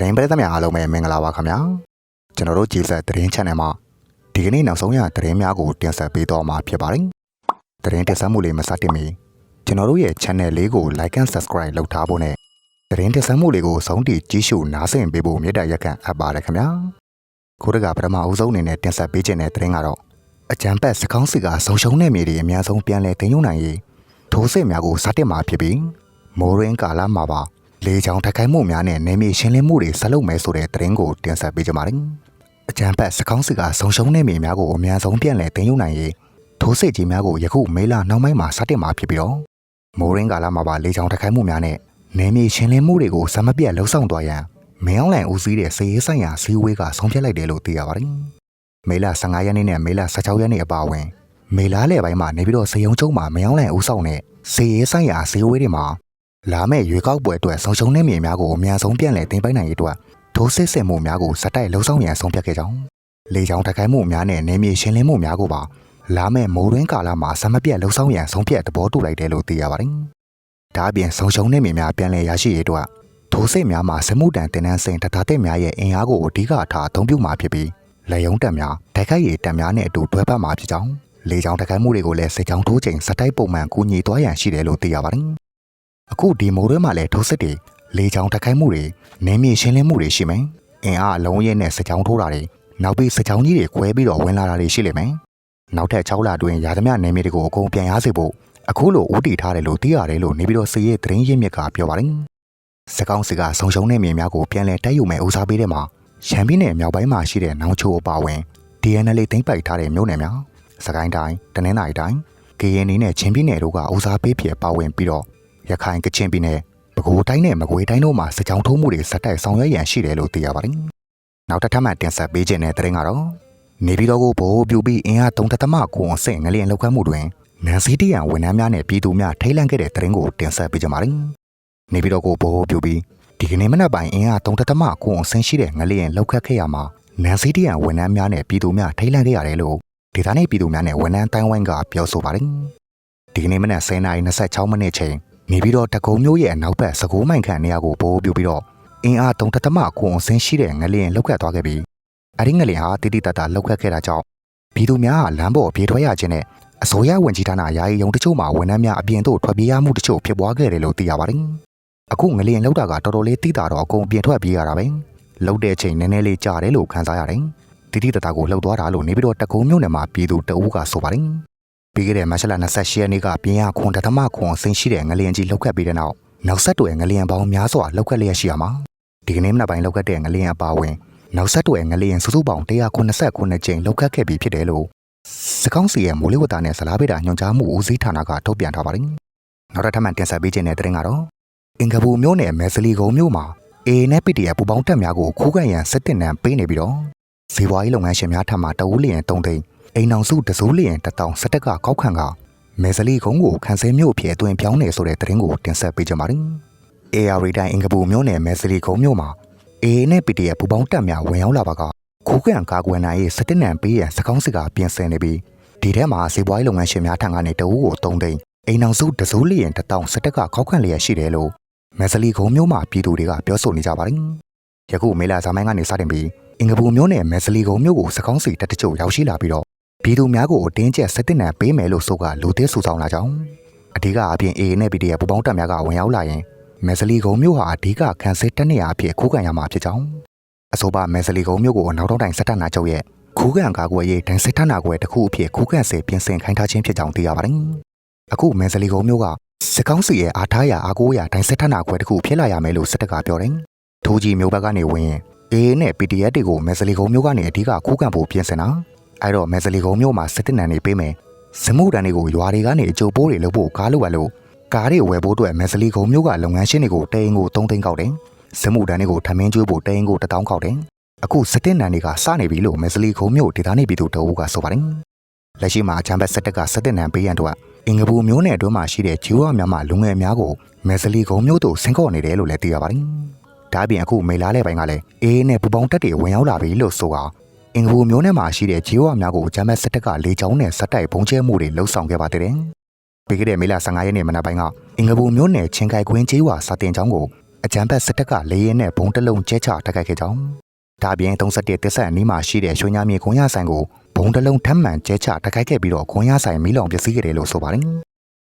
သတင်းပရိသတ်များအားလုံးပဲမင်္ဂလာပါခင်ဗျာကျွန်တော်တို့ကြည်ဆက်သတင်း channel မှာဒီကနေ့နောက်ဆုံးရသတင်းများကိုတင်ဆက်ပေးတော့မှာဖြစ်ပါတယ်သတင်းတင်ဆက်မှုလေးမစတင်မီကျွန်တော်တို့ရဲ့ channel လေးကို like and subscribe လုပ်ထားဖို့နဲ့သတင်းတင်ဆက်မှုလေးကိုဆုံးထိကြည့်ရှုနားဆင်ပေးဖို့မေတ္တာရက်ခံအပ်ပါတယ်ခင်ဗျာခုတကပထမအဦးဆုံးအနေနဲ့တင်ဆက်ပေးခြင်းတဲ့သတင်းကတော့အကြံပတ်စကောင်းစီကဆုံရှုံတဲ့မြေတွေအများဆုံးပြန်လည်တင်ယူနိုင်ရေးထိုးစစ်များကိုစတင်မှာဖြစ်ပြီးမိုးရင်းကာလမှာပါ လေချောင်းတက်ခိုင်းမှုများနဲ့နေမြေရှင်းလင်းမှုတွေဆက်လုပ်မယ်ဆိုတဲ့သတင်းကိုတင်ဆက်ပေးကြပါမယ်။အကြံဖက်စကောင်းစီကဆုံရှုံနေမြေများကိုအများဆုံးပြန်လည်တင်ယူနိုင်ရေးထိုးစစ်ကြီးများကိုယခုမေလနောက်ပိုင်းမှာစတင်မှာဖြစ်ပြီးတော့မိုးရင်းကာလမှာပါလေချောင်းတက်ခိုင်းမှုများနဲ့နေမြေရှင်းလင်းမှုတွေကိုစမပြတ်လှုပ်ဆောင်သွားရန်မင်းအောင်လန်ဦးစီးတဲ့စည်ရေးဆိုင်ရာစီဝေးကဆုံးဖြတ်လိုက်တယ်လို့သိရပါတယ်။မေလ15ရက်နေ့နဲ့မေလ16ရက်နေ့အပါအဝင်မေလလယ်ပိုင်းမှာနေပြီးတော့စေယုံကျုံမှာမင်းအောင်လန်ဦးဆောင်တဲ့စည်ရေးဆိုင်ရာစီဝေးတွေမှာ လာမယ့်ရွေးကောက်ပွဲအတွက်ဆုံးရှုံးနေမြေများကိုအများဆုံးပြန်လည်တင်ပိုင်နိုင်ရေးအတွက်ထိုးစစ်ဆင်မှုများကိုစက်တိုက်လှုံ့ဆော်ရန်ဆုံးဖြတ်ခဲ့ကြောင်းလေကြောင်းတိုက်ခိုက်မှုများနဲ့နေမြေရှင်းလင်းမှုများကိုပါလာမယ့်မိုးရင်းကာလမှာဆမပြတ်လှုံ့ဆော်ရန်ဆုံးဖြတ်သဘောတူလိုက်တယ်လို့သိရပါတယ်။ဒါအပြင်ဆုံးရှုံးနေမြေများပြန်လည်ရရှိရေးအတွက်ထိုးစစ်များမှာစမှုတန်တင်နန်းစိန်တထားတဲ့များရဲ့အင်အားကိုအဓိကထားအသုံးပြုမှာဖြစ်ပြီးလေယုံတက်များတိုက်ခိုက်ရေးတက်များနဲ့အတူတွဲပတ်မှာဖြစ်ကြောင်းလေကြောင်းတိုက်ခိုက်မှုတွေကိုလည်းစစ်ကြောင်းထိုးချိန်စက်တိုက်ပုံမှန်ကူညီသွားရန်ရှိတယ်လို့သိရပါတယ်။ အခုဒီမိုးတွဲမှာလည်းထိုးစစ်တွေလေချောင်းတက်ခိုက်မှုတွေနေမြေရှင်းလင်းမှုတွေရှိမယ်။အင်အားအလုံးရဲနဲ့စကြောင်းထိုးတာတွေနောက်ပြီးစကြောင်းကြီးတွေခွဲပြီးတော့ဝင်လာတာတွေရှိလိမ့်မယ်။နောက်ထပ်6လအတွင်းရာသမျှနေမြေတွေကိုအကုန်ပြန်ရစေဖို့အခုလိုဦးတည်ထားတယ်လို့သိရတယ်လို့နေပြီးတော့စီရဲ့သတင်းရင်းမြစ်ကပြောပါတယ်။စကောင်းစီကဆုံရှုံတဲ့မြေများကိုပြန်လည်တိုက်ယူမယ်ဦးစားပေးတဲ့မှာရှမ်းပြည်နယ်မြောက်ပိုင်းမှာရှိတဲ့နောင်ချိုအပါဝင် DNL သိမ့်ပိုက်ထားတဲ့မြို့နယ်များစကိုင်းတိုင်းတနင်္သာရီတိုင်း KNY နဲ့ချင်းပြည်နယ်တို့ကဦးစားပေးဖြစ်ပါဝင်ပြီးတော့ ရခိုင်ကချင်ပြည်နယ်ပဲခူးတိုင်းနဲ့မကွေးတိုင်းတို့မှာစကြောင်းထိုးမှုတွေစက်တိုက်ဆောင်ရွက်ရန်ရှိတယ်လို့သိရပါတယ်။နောက်တစ်ထပ်မှတင်ဆက်ပေးခြင်းတဲ့သတင်းကတော့နေပြည်တော်ကိုဗိုလ်ပြူပြီးအင်အား3.9ခွန်အဆင့်ငလျင်လောက်ခတ်မှုတွင်နန်စီတီယန်ဝန်ထမ်းများနဲ့ပြည်သူများထိတ်လန့်ခဲ့တဲ့သတင်းကိုတင်ဆက်ပေးကြပါမယ်။နေပြည်တော်ကိုဗိုလ်ပြူပြီးဒီကနေ့မနက်ပိုင်းအင်အား3.9ခွန်အဆင့်ရှိတဲ့ငလျင်လောက်ခတ်ခဲ့ရမှာနန်စီတီယန်ဝန်ထမ်းများနဲ့ပြည်သူများထိတ်လန့်ခဲ့ရတယ်လို့ဒေသနေပြည်သူများနဲ့ဝန်ထမ်းတိုင်းဝိုင်းကပြောဆိုပါတယ်။ဒီကနေ့မနက်10:26မိနစ်ချိန် နေပြီးတော့တကုံမျိုးရဲ့အနောက်ဘက်စကိုးမိုင်ခန့်နေရာကိုပိုးပြူပြီးတော့အင်အား3တသမခွန်အစင်းရှိတဲ့ငလျင်လောက်ကတ်သွားခဲ့ပြီးအရင်းငလျင်ဟာတိတိတတ်တာလောက်ကတ်ခဲ့တာကြောင့်ပြည်သူများကလမ်းပေါ်ပြေးထွက်ရခြင်းနဲ့အစိုးရဝင်ကြီးဌာနယာယီရုံတချို့မှာဝန်ထမ်းများအပြင်သို့ထွက်ပြေးရမှုတချို့ဖြစ်ပွားခဲ့တယ်လို့သိရပါတယ်။အခုငလျင်လောက်တာကတော်တော်လေးတိတာတော့အကုန်ပြင်ထွက်ပြေးရတာပဲ။လောက်တဲ့ချိန်နည်းနည်းလေးကြာတယ်လို့ခန်းစားရတယ်။တိတိတတ်တာကိုလှုပ်သွားတာလို့နေပြီးတော့တကုံမျိုးနယ်မှာပြည်သူတအူးကဆိုပါတယ်။ ပြီးခဲ့တဲ့မတ်လ28ရက်နေ့ကပြင်းရခွန်တသမခွန်ဆင်းရှိတဲ့ငလျင်ကြီးလောက်ခတ်ပြီးတဲ့နောက်နောက်ဆက်တွဲငလျင်ပေါင်းများစွာလောက်ခတ်လျက်ရှိရမှာဒီကနေ့မနက်ပိုင်းလောက်ခတ်တဲ့ငလျင်အပါအဝင်နောက်ဆက်တွဲငလျင်စုစုပေါင်း189ကြိမ်လောက်ခတ်ခဲ့ပြီးဖြစ်တယ်လို့စကောင်းစီရဲ့မိုးလေဝသနဲ့ဇလားဗေဒညွှန်ကြားမှုဦးစီးဌာနကထုတ်ပြန်ထားပါတယ်နောက်တစ်ထပ်မှတင်ဆက်ပေးခြင်းတဲ့တဲ့ရင်ကတော့အင်္ဂဘူမြို့နယ်မဲစလီကုန်းမြို့မှာ A နဲ့ PDF ပူပေါင်းတက်များကိုခိုးကန်ရန်စစ်တင်နံပေးနေပြီးတော့ဇေဝါရေးလုပ်ငန်းရှင်များထံမှတအူးလျင်3သိန်း အိမ်အောင်စုတစိုးလျင်တထောင်စတက်ကကောက်ခံကမဲစလီကုန်းကိုခန်းစဲမြို့အဖြစ်အတွင်ပြောင်းနေဆိုတဲ့သတင်းကိုတင်ဆက်ပေးကြပါမယ်။ AR တိုင်းအင်္ဂပူမြို့နယ်မဲစလီကုန်းမြို့မှာ AA နဲ့ PDF ပူပေါင်းတပ်များဝင်ရောက်လာပါကခိုးကန်ကာကွယ်နိုင်ရေးစတင်နံပေးရန်စကောင်းစစ်ကပြင်ဆင်နေပြီးဒီထဲမှာစီးပွားရေးလုပ်ငန်းရှင်များထံကနေတအူးကို3သိန်းအိမ်အောင်စုတစိုးလျင်တထောင်စတက်ကကောက်ခံလျက်ရှိတယ်လို့မဲစလီကုန်းမြို့မှာပြည်သူတွေကပြောဆိုနေကြပါတယ်။ယခုမေလာဇာမိုင်းကနေစတင်ပြီးအင်္ဂပူမြို့နယ်မဲစလီကုန်းမြို့ကိုစကောင်းစီတက်တချို့ရောက်ရှိလာပြီးတော့ ပြည်သူများကိုအတင်းကျပ်စစ်တင်နံပေးမယ်လို့ဆိုကလူသေးဆူဆောင်လာကြောင်းအဓိကအပြင် AA နဲ့ PDF ပူပေါင်းတပ်များကဝင်ရောက်လာရင်မဲစလီကုန်းမြို့ဟာအဓိကခံစစ်တက်နေရအဖြစ်ခိုးကန်ရမှာဖြစ်ကြောင်းအဆိုပါမဲစလီကုန်းမြို့ကိုနောက်တော့တိုင်စစ်တပ်နာချုပ်ရဲ့ခိုးကန်ကာကွယ်ရေးဒဏ်စစ်တပ်နာကွယ်တစ်ခုအဖြစ်ခိုးကန်စေပြင်ဆင်ခိုင်းထားခြင်းဖြစ်ကြောင်းသိရပါတယ်အခုမဲစလီကုန်းမြို့ကစစ်ကောင်းစီရဲ့အားထားရအားကိုးရဒဏ်စစ်တပ်နာကွယ်တစ်ခုဖြစ်လာရမယ်လို့စစ်တပ်ကပြောတယ်ထိုးကြီးမြို့ဘက်ကနေဝင်ရင် AA နဲ့ PDF တွေကိုမဲစလီကုန်းမြို့ကနေအဓိကခိုးကန်ဖို့ပြင်ဆင်တာ အဲ့တော့မဲစလီကုန်းမြို့မှာစစ်တပ်နံနေပေးမယ်စမှုတန်တွေကိုရွာတွေကနေအကျိုးပိုးတွေလုပ်ဖို့ကားလိုရလို့ကားတွေဝယ်ဖို့အတွက်မဲစလီကုန်းမြို့ကလုပ်ငန်းရှင်တွေကိုတိန်ကို3သိန်းကောက်တယ်စမှုတန်တွေကိုထမင်းကျွေးဖို့တိန်ကို1000ကောက်တယ်အခုစစ်တပ်နံတွေကစနေပြီလို့မဲစလီကုန်းမြို့ဒေသနေပြည်သူတအုပ်ကဆိုပါတယ်လက်ရှိမှာအချမ်းဘက်စစ်တပ်ကစစ်တပ်နံပေးရန်တော့အင်္ဂပူမျိုးနယ်အတွင်းမှာရှိတဲ့ဂျီဝါများမှလူငယ်များကိုမဲစလီကုန်းမြို့သို့ဆင်းခေါ်နေတယ်လို့လည်းသိရပါတယ်ဒါပြင်အခုမေလာတဲ့ဘိုင်းကလည်းအေးနဲ့ပူပေါင်းတက်တွေဝင်ရောက်လာပြီလို့ဆိုတာ အင်္ဂဘူမျိုးနယ်မှာရှိတဲ့ဂျီဝါများကိုဂျမ်မက်စစ်တပ်ကလေကြောင်းနဲ့စက်တိုက်ပုံကျဲမှုတွေလှုပ်ဆောင်ခဲ့ပါသေးတယ်။ပြီးခဲ့တဲ့မေလ15ရက်နေ့မနက်ပိုင်းကအင်္ဂဘူမျိုးနယ်ချင်းကိုက်ခွင်းဂျီဝါစာတင်ကျောင်းကိုအကြံဖက်စစ်တပ်ကလေရင်နဲ့ဘုံတစ်လုံးကျဲချတိုက်ခိုက်ခဲ့ကြောင်းဒါပြင်31တစ်ဆက်အနီးမှာရှိတဲ့ရွှေညာမြေခွန်ရဆိုင်ကိုဘုံတစ်လုံးထပ်မံကျဲချတိုက်ခိုက်ခဲ့ပြီးတော့ခွန်ရဆိုင်မီးလောင်ပျက်စီးခဲ့တယ်လို့ဆိုပါတယ်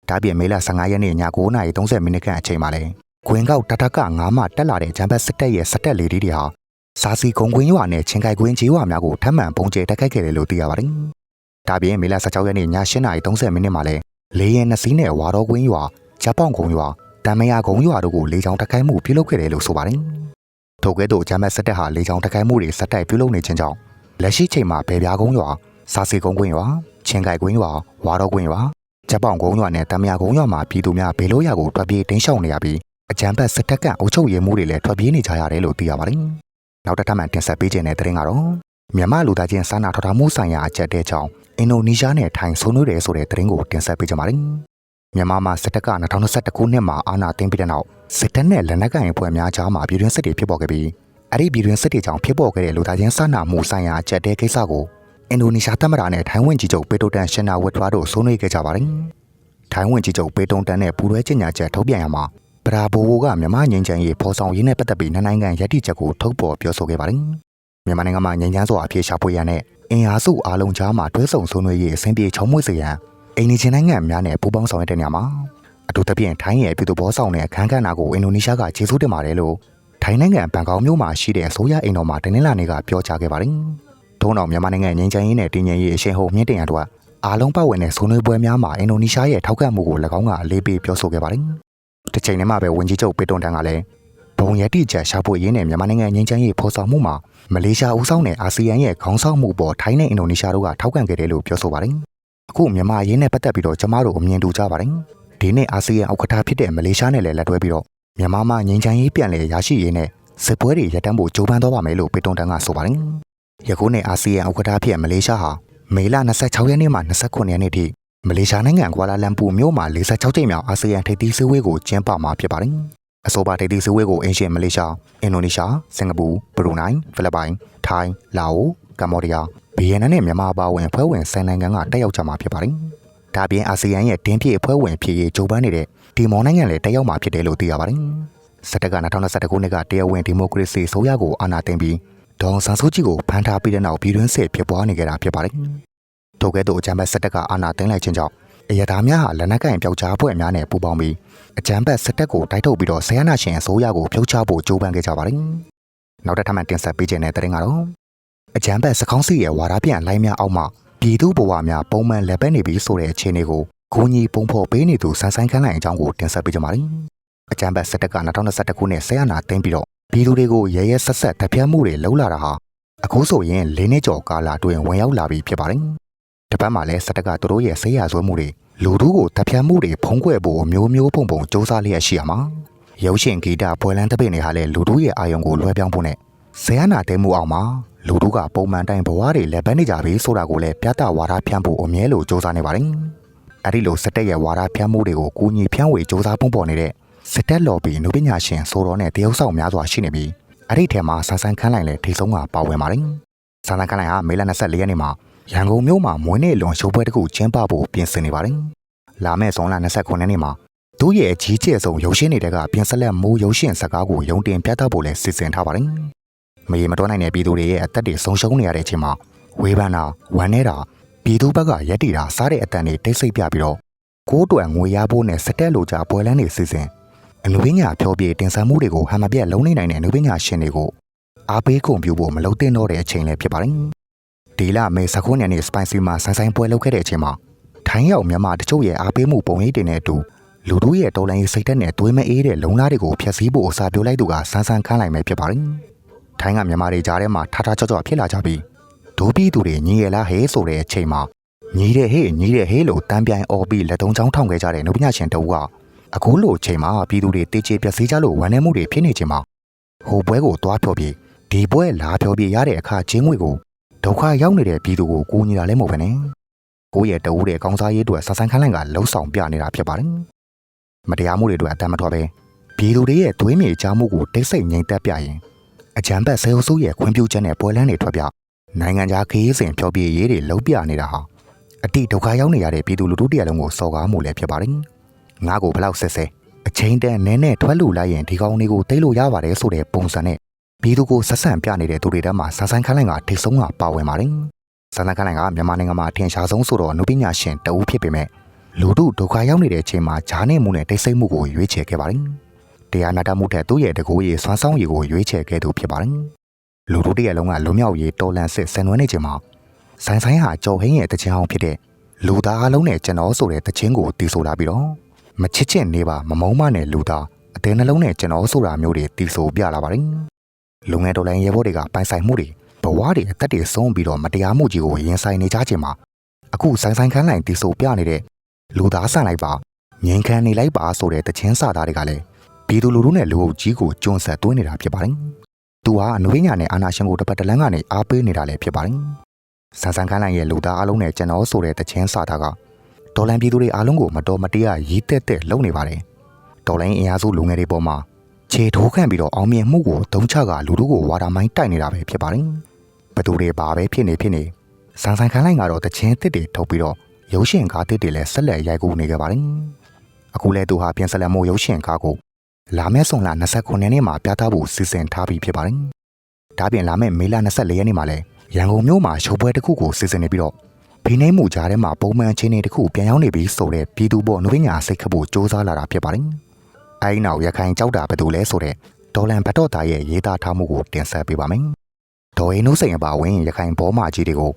ဒါပြင်မေလ15ရက်နေ့ည9:30မိနစ်ခန့်အချိန်မှာလဲခွင်ကောက်တထက9မှတက်လာတဲ့ဂျမ်ဘတ်စစ်တပ်ရဲ့စစ်တပ်လေဒီတွေဟာ စာစီကုံကွင်းရွာနဲ့ချင်းကိုက်ကွင်းကျေးရွာများကိုထပ်မံပုံကျဲတိုက်ခိုက်ခဲ့တယ်လို့သိရပါတယ်။ဒါပြင်မေလ16ရက်နေ့ည8:30မိနစ်မှာလဲလေရင်နှစ်စီးနဲ့ဝါတော်ကွင်းရွာဂျပန်ကုံရွာတံမယာကုံရွာတို့ကိုလေကြောင်းတိုက်ခိုက်မှုပြုလုပ်ခဲ့တယ်လို့ဆိုပါတယ်။ထို့ကဲ့သို့ဂျမ်ဘတ်စစ်တပ်ဟာလေကြောင်းတိုက်ခိုက်မှုတွေဆက်တိုက်ပြုလုပ်နေခြင်းကြောင့်လက်ရှိချိန်မှာဗေပြားကုန်းရွာစာစီကုံကွင်းရွာချင်းကိုက်ကွင်းရွာဝါတော်ကွင်းရွာဂျပန်ကုံရွာနဲ့တံမယာကုံရွာမှာပြည်သူများဘေလို့ရကိုတွက်ပြေးတင်းရှောင်နေရပြီးအကြံဖက်စစ်တပ်ကအုပ်ချုပ်ရေးမှုတွေလည်းထွက်ပြေးနေကြရတယ်လို့သိရပါတယ်။ နောက်တစ်ထပ်မှတင်ဆက်ပေးခြင်းတဲ့တဲ့ရင်ကတော့မြန်မာလူသားချင်းစာနာထောက်ထားမှုဆိုင်ရာအကြက်တဲ့ကြောင့်အင်ဒိုနီးရှားနဲ့ထိုင်းဆွေးနွေးတယ်ဆိုတဲ့သတင်းကိုတင်ဆက်ပေးကြပါမယ်။မြန်မာမှာစစ်တပ်က2021ခုနှစ်မှာအာဏာသိမ်းပြီးတဲ့နောက်စစ်တပ်နဲ့လက်နက်ကိုင်အဖွဲ့များကြားမှာပြည်တွင်းစစ်တွေဖြစ်ပေါ်ခဲ့ပြီးအဲ့ဒီပြည်တွင်းစစ်တွေကြောင့်ဖြစ်ပေါ်ခဲ့တဲ့လူသားချင်းစာနာမှုဆိုင်ရာအကြက်တဲ့ကိစ္စကိုအင်ဒိုနီးရှားသမ္မတနဲ့ထိုင်းဝန်ကြီးချုပ်ပေတိုတန်ရှင်နာဝတ်ထွားတို့ဆွေးနွေးခဲ့ကြပါတယ်။ထိုင်းဝန်ကြီးချုပ်ပေတုံတန်နဲ့ပူးတွဲကြေညာချက်ထုတ်ပြန်ရမှာ ပရာဘိုဘိုကမြန်မာငြိမ်းချမ်းရေးဖော်ဆောင်ရေးနဲ့ပတ်သက်ပြီးနှစ်နိုင်ငံရည်တည်ချက်ကိုထုတ်ပေါ်ပြောဆိုခဲ့ပါတယ်။မြန်မာနိုင်ငံမှာငြိမ်းချမ်းစွာအပြေရှားဖွေရတဲ့အင်အားစုအားလုံးကြားမှာတွဲဆုံဆွေးနွေးရေးအဆင်ပြေချုံမွေ့စေရန်အိန္ဒိချင်းနိုင်ငံများနဲ့ပူးပေါင်းဆောင်ရွက်တဲ့နေရာမှာအထူးသဖြင့်ထိုင်းရဲ့ပြည်သူ့ဘောဆောင်တဲ့အခမ်းကဏ္ဍကိုအင်ဒိုနီးရှားကကျေးဇူးတင်ပါတယ်လို့ထိုင်းနိုင်ငံဘန်ကောက်မြို့မှာရှိတဲ့အစိုးရအိမ်တော်မှာတင်းနှင်းလာနေကပြောကြားခဲ့ပါတယ်။ထို့နောက်မြန်မာနိုင်ငံငြိမ်းချမ်းရေးနဲ့တည်ငြိမ်ရေးအရှိန်ဟုန်မြင့်တင်ရန်အတွက်အားလုံးပတ်ဝန်းတဲ့ဆွေးနွေးပွဲများမှာအင်ဒိုနီးရှားရဲ့ထောက်ခံမှုကို၎င်းကအလေးပေးပြောဆိုခဲ့ပါတယ်။ တစ်ချိန်တည်းမှာပဲဝန်ကြီးချုပ်ပေတွန်တန်ကလည်းဘုံရည်တည်ချက်ရှာဖွေရေးနဲ့မြန်မာနိုင်ငံငြိမ်းချမ်းရေးဖော်ဆောင်မှုမှာမလေးရှားဦးဆောင်တဲ့အာဆီယံရဲ့ခေါင်းဆောင်မှုပေါ်ထိုင်းနဲ့အင်ဒိုနီးရှားတို့ကထောက်ခံခဲ့တယ်လို့ပြောဆိုပါတယ်။အခုမြန်မာရင်းနဲ့ပတ်သက်ပြီးတော့ကျမတို့အမြင်တူကြပါတယ်။ဒီနေ့အာဆီယံဥက္ကဋ္ဌဖြစ်တဲ့မလေးရှားနဲ့လည်းလက်တွဲပြီးတော့မြန်မာမှာငြိမ်းချမ်းရေးပြန်လည်ရရှိရေးနဲ့စစ်ပွဲတွေရပ်တန့်ဖို့ကြိုးပမ်းတော့ပါမယ်လို့ပေတွန်တန်ကဆိုပါတယ်။ယခုနေ့အာဆီယံဥက္ကဋ္ဌဖြစ်မလေးရှားဟာမေလ26ရက်နေ့မှ29ရက်နေ့ထိ မလေးရှားနိုင်ငံကွာလာလမ်ပူမြို့မှာ46ကြိမ်မြောက်အာဆီယံထိပ်သီးစည်းဝေးကိုကျင်းပမှာဖြစ်ပါတယ်။အဆိုပါထိပ်သီးစည်းဝေးကိုအင်ရှင်မလေးရှားအင်ဒိုနီးရှားစင်ကာပူဘရူနိုင်းဖိလစ်ပိုင်ထိုင်းလာအိုကမ္ဘောဒီးယားဗီယက်နမ်နဲ့မြန်မာအပါအဝင်အဖွဲ့ဝင်10နိုင်ငံကတက်ရောက်ကြမှာဖြစ်ပါတယ်။ဒါပြင်အာဆီယံရဲ့တင်းပြည့်အဖွဲ့ဝင်ဖြစ်ရေးကြိုးပမ်းနေတဲ့ဒီမော်နိုင်ငံလည်းတက်ရောက်မှာဖြစ်တယ်လို့သိရပါတယ်။စက်တက2021ခုနှစ်ကတရားဝင်ဒီမိုကရေစီဆိုရကိုအာဏာသိမ်းပြီးဒေါန်ဆန်စုကြည်ကိုဖမ်းထားပြီးတဲ့နောက်ပြည်တွင်းစစ်ဖြစ်ပွားနေကြတာဖြစ်ပါတယ်။ ထို့ကဲ့သို့အကြမ်းဖက်စစ်တပ်ကအာဏာသိမ်းလိုက်ခြင်းကြောင့်အရသားများဟာလက်နက်ကင်ပျောက်ကြားဖွဲ့များနဲ့ပူးပေါင်းပြီးအကြမ်းဖက်စစ်တပ်ကိုတိုက်ထုတ်ပြီးတော့ဆရာနာရှင်အစိုးရကိုဖျောက်ချဖို့ကြိုးပမ်းခဲ့ကြပါတယ်။နောက်တစ်ထပ်မှတင်ဆက်ပေးခြင်းတဲ့တဲ့ရင်ကတော့အကြမ်းဖက်စကောင်းစီရဲ့ဝါဒပြန်လိုင်းများအောက်မှာပြည်သူဘဝများပုံမှန်လက်ပတ်နေပြီးဆိုတဲ့အခြေအနေကိုဂုံကြီးပုံဖော်ပေးနေသူဆန်းဆိုင်ခန်းလိုက်အကြောင်းကိုတင်ဆက်ပေးကြပါမယ်။အကြမ်းဖက်စစ်တပ်က2021ခုနှစ်ဆရာနာသိမ်းပြီးတော့ပြည်သူတွေကိုရဲရဲဆက်ဆက်တပ်ဖြတ်မှုတွေလှုပ်လာတာဟာအခုဆိုရင်၄နှစ်ကျော်ကာလအတွင်းဝင်ရောက်လာပြီဖြစ်ပါတယ်။ တပတ်မှလည်းစစ်တပ်ကသူတို့ရဲ့ဆေးရဆွဲမှုတွေလူတို့ကိုတပ်ဖြတ်မှုတွေဖုံးကွယ်ဖို့မျိုးမျိုးပုံပုံစ조사လျက်ရှိရမှာရုပ်ရှင်ဂီတပွဲလန်းတပိတ်တွေဟာလည်းလူတို့ရဲ့အာယုံကိုလွှဲပြောင်းဖို့နဲ့ဇယနာတဲမှုအောင်မှာလူတို့ကပုံမှန်တိုင်းဘဝတွေလက်ပတ်နေကြပြီဆိုတာကိုလည်းပြသဝါဒဖြန့်ဖို့အမြဲလိုစ조사နေပါတယ်။အဲဒီလိုစစ်တပ်ရဲ့ဝါဒဖြန့်မှုတွေကိုကူညီဖြန့်ဝေစ조사ပုံပေါ်နေတဲ့စစ်တပ်လော်ဘီနုပညာရှင်ဆိုတော်နဲ့တရုတ်ဆောင်များစွာရှိနေပြီးအဲ့ဒီထဲမှာဆန်းဆန်းခန်းလိုက်လည်းထိဆုံးကပါဝင်ပါတယ်။ဆန်းဆန်းခန်းလိုက်ဟာမေလ24ရက်နေ့မှာ ရန်ကုန်မြို့မှာမွေးနေ့လွန်ရှိုးပွဲတစ်ခုကျင်းပဖို့ပြင်ဆင်နေပါတယ်။လာမယ့်ဇွန်လ29ရက်နေ့မှာသူ့ရဲ့အကြီးကျယ်ဆုံးရုပ်ရှင်တွေကပြင်ဆက်လက်မိုးရုပ်ရှင်ဇာတ်ကားကိုရုံတင်ပြသဖို့လည်းစီစဉ်ထားပါတယ်။မရေမတော်နိုင်တဲ့ပြည်သူတွေရဲ့အသက်တွေဆုံးရှုံးနေရတဲ့အချိန်မှာဝေဖန်တာဝမ်းနေတာပြည်သူဘက်ကရက်တီတာစားတဲ့အတန်တွေတိတ်ဆိတ်ပြပြီးတော့ကိုးတွယ်ငွေရဖို့နဲ့စတက်လိုကြပွဲလန်းတွေစီစဉ်အနုပညာဖြောပြတင်ဆက်မှုတွေကိုဟန်မပြတ်လုံးနေနိုင်တဲ့အနုပညာရှင်တွေကိုအားပေးကုန်ပြုဖို့မလုပ်သင့်တော့တဲ့အချိန်လည်းဖြစ်ပါတယ်။ ဒီလမေစခွန်းနယ်နဲ့စပိုင်စီမှာဆိုင်ဆိုင်ပွဲလုပ်ခဲ့တဲ့အချိန်မှာထိုင်းရောက်မြန်မာတချို့ရဲ့အားပေးမှုပုံရိပ်တွေနဲ့အတူလူတို့ရဲ့တော်လိုင်းစိတ်သက်နဲ့တွေးမအေးတဲ့လုံလားတွေကိုဖျက်ဆီးဖို့အစာပြိုလိုက်သူကစန်းစန်းခန်းလိုက်မယ်ဖြစ်ပါတယ်။ထိုင်းကမြန်မာတွေကြားထဲမှာထထချော့ချော့ဖြစ်လာကြပြီးဒိုးပြီးသူတွေညီရလားဟဲဆိုတဲ့အချိန်မှာညီတဲ့ဟေးညီတဲ့ဟေးလို့တန်းပြိုင်အော်ပြီးလက်သုံးချောင်းထောင်ခဲ့ကြတဲ့နုပညာရှင်တဦးကအခုလိုအချိန်မှာပြည်သူတွေတေချေပျက်စီးကြလို့ဝမ်းနည်းမှုတွေဖြစ်နေချိန်မှာဟိုပွဲကိုသွားဖြောပြီးဒီပွဲလာဖြောပြီးရတဲ့အခါချင်းငွေကို ဒုက္ခရောက်နေတဲ့ပြည်သူကိုကိုညီတာလည်းမဟုတ်ဘဲနဲ့ကိုယ့်ရဲ့တအူးတဲ့ကောင်းစားရေးအတွက်ဆဆန်းခန်းလိုက်ကလှုပ်ဆောင်ပြနေတာဖြစ်ပါတယ်မတရားမှုတွေအတွက်အတမ်းမထွက်ပဲပြည်သူတွေရဲ့သွေးမြေချမှုကိုတိတ်ဆိတ်ငြိမ်သက်ပြရင်အကြံဘက်ဆဲအုပ်စုရဲ့ခွင့်ပြုချက်နဲ့ပွဲလန်းတွေထွက်ပြနိုင်ငံခြားခရီးစဉ်ဖျော်ပြရေးတွေလှုပ်ပြနေတာဟာအတိဒုက္ခရောက်နေရတဲ့ပြည်သူလူထုတရားလုံးကိုစော်ကားမှုလည်းဖြစ်ပါတယ်ငါကိုဘလောက်ဆက်ဆဲအချိန်တန်နဲနဲ့ထွက်လို့လိုက်ရင်ဒီကောင်တွေကိုတိတ်လို့ရပါတယ်ဆိုတဲ့ပုံစံနဲ့ ပြည်သူကိုဆက်ဆံပြနေတဲ့သူတွေထဲမှာဆန်းဆိုင်ခန်းလိုင်ကထိတ်ဆုံးကပါဝင်ပါတယ်ဆန်းဆိုင်ခန်းလိုင်ကမြန်မာနိုင်ငံမှာအထင်ရှားဆုံးဆိုတော့နုပညာရှင်တဦးဖြစ်ပေမဲ့လူတို့ဒုက္ခရောက်နေတဲ့အချိန်မှာဂျားနေမှုနဲ့တိတ်ဆိတ်မှုကိုရွေးချယ်ခဲ့ပါတယ်တရားနာတမှုထက်သူ့ရဲ့တကူရေးစွမ်းဆောင်ရည်ကိုရွေးချယ်ခဲ့သူဖြစ်ပါတယ်လူတို့တရဲ့လုံးကလွံ့မြောက်ရေးတော်လန်စစ်ဆင်နွှဲနေချိန်မှာဆိုင်ဆိုင်ဟာကြော်ဟင်းရဲ့တချင်အောင်ဖြစ်တဲ့လူသားအလုံးနဲ့ကျွန်တော်ဆိုတဲ့တခြင်းကိုတီးဆိုလာပြီးတော့မချစ်ချစ်နေပါမမုံမနဲ့လူသားအသေးနှလုံးနဲ့ကျွန်တော်ဆိုတာမျိုးတွေတီးဆိုပြလာပါတယ်။ လူငယ်တော်လိုင်းရဲဘော်တွေကပိုင်ဆိုင်မှုတွေဘဝတွေအသက်တွေဆုံးပြီးတော့မတရားမှုကြီးကိုရင်ဆိုင်နေကြခြင်းမှာအခုဆိုင်ဆိုင်ခန်းလိုက်တီးဆိုပြနေတဲ့လူသားဆန်လိုက်ပါငြိမ်ခံနေလိုက်ပါဆိုတဲ့တခြင်းစာသားတွေကလည်းပြည်သူလူထုနဲ့လူအုပ်ကြီးကိုကျွန်းဆက်သွင်းနေတာဖြစ်ပါတယ်။သူဟာအနွေးညာနဲ့အာနာရှင်ကိုတစ်ပတ်တလန်းကနေအားပေးနေတာလည်းဖြစ်ပါတယ်။ဆန်ဆန်ခန်းလိုက်ရဲ့လူသားအလုံးနဲ့ကျွန်တော်ဆိုတဲ့တခြင်းစာသားကဒေါ်လန်ပြည်သူတွေအားလုံးကိုမတော်မတရားရီးတက်တက်လုပ်နေပါတယ်။ဒေါ်လန်အင်အားစုလူငယ်တွေပေါ်မှာ ခြေထိုးခံပြီးတော့အောင်မြင်မှုကိုဒုံချကလူတို့ကိုဝါဒမိုင်းတိုက်နေတာပဲဖြစ်ပါတယ်။ဘသူတွေဘာပဲဖြစ်နေဖြစ်နေစန်ဆိုင်ခန်းလိုက်ကတော့တချင်းတစ်တွေထုတ်ပြီးတော့ရုပ်ရှင်ကားတစ်တွေလည်းဆက်လက်ရိုက်ကူးနေကြပါတယ်။အခုလဲသူဟာပြန်ဆက်လက်မှုရုပ်ရှင်ကားကိုလာမယ့်ဆွန်လ29ရက်နေ့မှာပြသဖို့စီစဉ်ထားပြီးဖြစ်ပါတယ်။ဒါပြင်လာမယ့်မေလ24ရက်နေ့မှာလည်းရန်ကုန်မြို့မှာရှုပ်ပွဲတစ်ခုကိုစီစဉ်နေပြီးတော့ဖိနှိမ့်မှုကြားထဲမှာပုံမှန်ချင်းတွေတစ်ခုပြန်ရောက်နေပြီဆိုတဲ့ပြည်သူပေါ်နုပညာစိတ်ခတ်ဖို့စ조사လာတာဖြစ်ပါတယ်။ အဲဒီနောက်ရခိုင်ကြောက်တာဘယ်သူလဲဆိုတဲ့ဒေါ်လန်ဘတ်တော်သားရဲ့ရေးသားထားမှုကိုတင်ဆက်ပေးပါမယ်။ဒေါ်ရင်နှုတ်စိန်အပါဝင်ရခိုင်ဘောမာကြီးတွေကို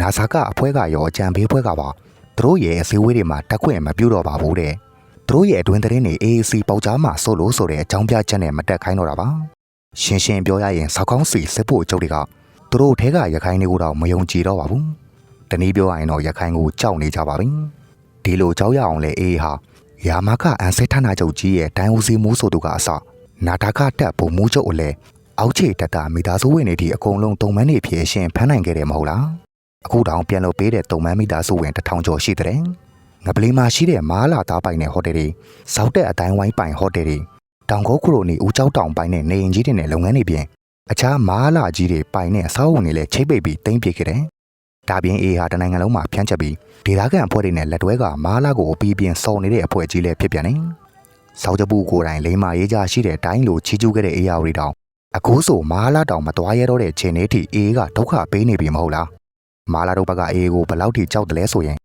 နာဆာကအဖွဲကရောအကြံပေးဖွဲကပါသူတို့ရဲ့အစည်းအဝေးတွေမှာတက်ခွင့်မပြုတော့ပါဘူးတဲ့။သူတို့ရဲ့အတွင်းသတင်းတွေ AAC ပေါက်ကြားမှာဆိုလို့ဆိုတဲ့အကြောင်းပြချက်နဲ့မတက်ခိုင်းတော့တာပါ။ရှင်းရှင်းပြောရရင်စောက်ကောင်းစီစစ်ဖို့အကျုပ်တွေကသူတို့ထဲကရခိုင်တွေကိုတော့မယုံကြည်တော့ပါဘူး။တနည်းပြောရရင်တော့ရခိုင်ကိုကြောက်နေကြပါပြီဒီလိုကြောက်ရအောင်လဲအေးဟာ ယာမကအန်ဆဲဌာနချုပ်ကြီးရဲ့ဒိုင်းဦးစီမိုးဆိုသူကအစနာတာကတက်ပုံမိုးချုပ်အလဲအောက်ခြေတက်တာမိသားစုဝင်တွေဒီအကုန်လုံးတုံမန်းနေဖြစ်ရှင်ဖမ်းနိုင်ခဲ့တယ်မဟုတ်လားအခုတောင်ပြန်လို့ပေးတဲ့တုံမန်းမိသားစုဝင်တစ်ထောင်ကျော်ရှိတဲ့ငပလီမှာရှိတဲ့မားလာသားပိုင်တဲ့ဟိုတယ်တွေစောက်တဲ့အတိုင်းဝိုင်းပိုင်ဟိုတယ်တွေတောင်ကုန်းခရိုနီဦးကျောက်တောင်ပိုင်တဲ့နေရင်ကြီးတွေနဲ့လုပ်ငန်းတွေပြင်အခြားမားလာကြီးတွေပိုင်တဲ့အဆောက်အုံတွေလည်းချိတ်ပိတ်ပြီးတင်းပြစ်ခဲ့တယ် ဒါပြင်အေဟာတနိုင်ငံလုံးမှာဖြန့်ချက်ပြီးဒေသခံအဖွဲ့တွေနဲ့လက်တွဲကမားလာကိုအပီးပြင်းစော်နေတဲ့အဖွဲ့ကြီးလည်းဖြစ်ပြန်နေ။စောက်ကြပူကိုယ်တိုင်လိမ္မာရေးကြရှိတဲ့အတိုင်းလိုချီးကျူးခဲ့တဲ့အေယာဝတီတောင်အခုဆိုမားလာတောင်မသွားရတော့တဲ့ချိန်လေးထိအေကဒုက္ခပေးနေပြီမဟုတ်လား။မားလာတို့ဘက်ကအေကိုဘယ်လောက်ထိကြောက်တယ်လဲဆိုရင်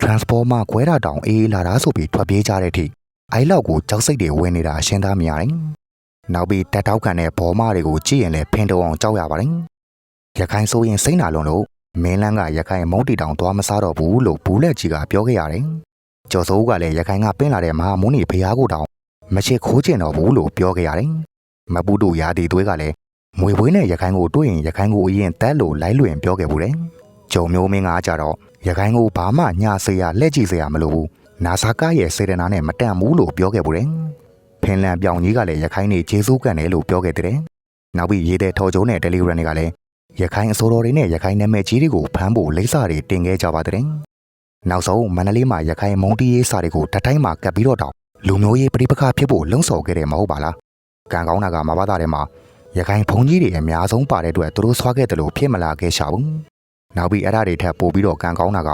transformer ခွဲတာတောင်အေးလာတာဆိုပြီးထွက်ပြေးကြတဲ့အထိအိုင်လောက်ကိုကြောက်စိတ်တွေဝင်နေတာရှင်းသားမရတယ်။နောက်ပြီးတက်တောက်ခံတဲ့ဘောမတွေကိုကြည့်ရင်လည်းဖင်တုံအောင်ကြောက်ရပါတယ်။ရခိုင်ဆိုရင်စိတ်နာလွန်လို့ မင်းလန်းကရခိုင်မုံတီတောင်သွားမစားတော့ဘူးလို့ဘူးလက်ကြီးကပြောခဲ့ရတယ်။ကျော်စိုးကလည်းရခိုင်ကပင်းလာတဲ့မဟာမုန်းကြီးဖျားကိုတောင်မရှိခိုးကျင်တော့ဘူးလို့ပြောခဲ့ရတယ်။မပူတူရာတီသွေးကလည်းမွေပွေးနဲ့ရခိုင်ကိုတွေ့ရင်ရခိုင်ကိုအရင်တက်လို့လိုက်လွင်ပြောခဲ့ဘူးတယ်။ဂျုံမျိုးမင်းကကြတော့ရခိုင်ကိုဘာမှညာစေရလက်ကြည့်စေရမလိုဘူး။နာဆာကရဲ့စေတနာနဲ့မတန်ဘူးလို့ပြောခဲ့ဘူးတယ်။ဖင်လန်ပြောင်ကြီးကလည်းရခိုင်နေဂျေဇူးကန်တယ်လို့ပြောခဲ့တဲ့။နောက်ပြီးရေးတဲ့ထော်ကျုံးနဲ့တယ်လီဂရမ်တွေကလည်း ရခိုင်အစိုးရတွေနဲ့ရခိုင်နာမည်ကြီးတွေကိုဖမ်းဖို့လိပ်စာတွေတင်ခဲ့ကြပါတဲ့။နောက်ဆုံးမန္တလေးမှာရခိုင်မုံတီးရေးစာတွေကိုတတိုင်းမှာကပ်ပြီးတော့တောင်လူမျိုးရေးပြိပခါဖြစ်ဖို့လှုံ့ဆော်ခဲ့တယ်မဟုတ်ပါလား။ကံကောင်းတာကမဘာသာထဲမှာရခိုင်ဘုံကြီးတွေအများဆုံးပါတဲ့အတွက်သူတို့ဆွားခဲ့တယ်လို့ဖြစ်မလာခဲ့ရှာဘူး။နောက်ပြီးအဲ့ဒါတွေထပ်ပို့ပြီးတော့ကံကောင်းတာက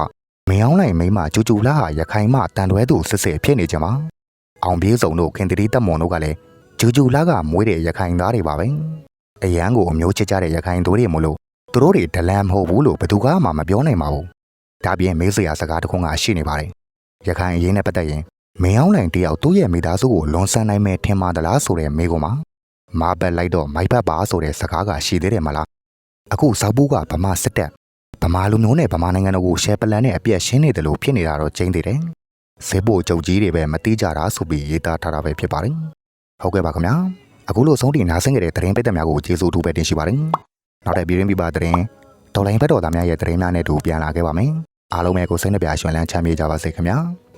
မင်းအောင်လိုက်မိမကျူကျူလာဟာရခိုင်မှတန်တွဲသူစစ်စစ်ဖြစ်နေကြမှာ။အောင်ပြေးစုံတို့ခင်တတိတက်မွန်တို့ကလည်းကျူကျူလာကမွေးတဲ့ရခိုင်သားတွေပါပဲ။ အရန်ကိုအမျိုးချစ်ကြတဲ့ရခိုင်သူတွေမို့လို့သူတို့တွေဒလန်မဟုတ်ဘူးလို့ဘယ်သူကမှမပြောနိုင်ပါဘူး။ဒါပြင်မေးစရာစကားတစ်ခုကရှိနေပါတယ်။ရခိုင်အရေးနဲ့ပတ်သက်ရင်မင်းအောင်လိုင်တယောက်သူ့ရဲ့မိသားစုကိုလွန်ဆန်နိုင်မဲ့ထင်ပါသလားဆိုတဲ့မေးခွန်းမှာမာဘက်လိုက်တော့မိုက်ဘက်ပါဆိုတဲ့စကားကရှိသေးတယ်မလား။အခုစောက်ဘူးကဗမာစစ်တပ်ဗမာလူမျိုးနဲ့ဗမာနိုင်ငံတို့ကိုရှယ်ပလန်နဲ့အပြက်ရှင်းနေတယ်လို့ဖြစ်နေတာတော့ကျင်းသေးတယ်။စေဖို့ကြုတ်ကြီးတွေပဲမတိကြတာဆိုပြီးရေးသားထားတာပဲဖြစ်ပါတယ်။ဟုတ်ကဲ့ပါခင်ဗျာ။ အခုလိုဆုံးတင်နားဆင်ကြတဲ့သတင်းပိတ်သက်များကိုကျေးဇူးတူပဲတင်ရှိပါတယ်။နောက်တဲ့ပြည်ရင်းပြပသတင်းတော်လိုင်းဘက်တော်သားများရဲ့သတင်းများနဲ့တူပြန်လာခဲ့ပါမယ်။အားလုံးပဲကိုစိတ်နှပြရွှင်လန်းချမ်းမြေ့ကြပါစေခင်ဗျာ။